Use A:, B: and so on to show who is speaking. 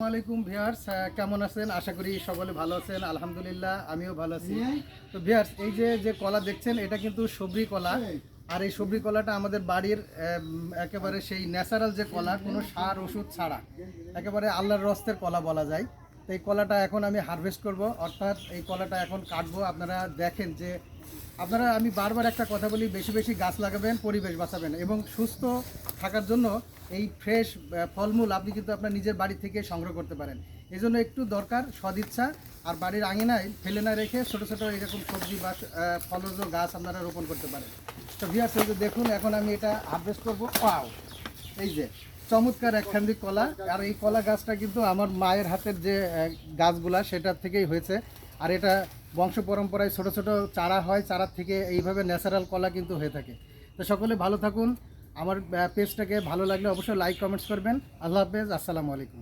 A: আসসালামাইকুম ভিয়ার্স কেমন আছেন? আশা করি সকলে ভালো আছেন আলহামদুলিল্লাহ আমিও ভালো আছি। তো ভিয়ার্স এই যে যে কলা দেখছেন এটা কিন্তু সবরি কলা। আর এই সবরি কলাটা আমাদের বাড়ির একেবারে সেই ন্যাচারাল যে কলা কোনো সার ওষুধ ছাড়া। একেবারে আল্লাহর রস্তের কলা বলা যায়। তো এই কলাটা এখন আমি হারভেস্ট করব। অর্থাৎ এই কলাটা এখন কাটবো। আপনারা দেখেন যে আপনারা আমি বারবার একটা কথা বলি বেশি বেশি গাছ লাগাবেন পরিবেশ বাঁচাবেন এবং সুস্থ থাকার জন্য এই ফ্রেশ ফলমূল আপনি কিন্তু আপনার নিজের বাড়ি থেকে সংগ্রহ করতে পারেন। এই জন্য একটু দরকার সদিচ্ছা, আর বাড়ির আঙিনায় ফেলে না রেখে ছোটো ছোটো এরকম সবজি বা ফলজ গাছ আপনারা রোপণ করতে পারেন। তো ভিয়ার্স এই যে দেখুন, এখন আমি এটা হারভেস্ট করব। পাও এই যে চমৎকার একখান্দি কলা, আর এই কলা গাছটা কিন্তু আমার মায়ের হাতের যে গাছগুলা সেটার থেকেই হয়েছে। আর এটা বংশ পরম্পরায় ছোট ছোট চারা হয়, চারার থেকে এইভাবে ন্যাচারাল কলা কিন্তু হয়ে থাকে। তো সকলে ভালো থাকুন আমার পেজটাকে ভালো লাগলে অবশ্যই লাইক কমেন্টস করবেন। আল্লাহ হাফেজ আসসালামু আলাইকুম।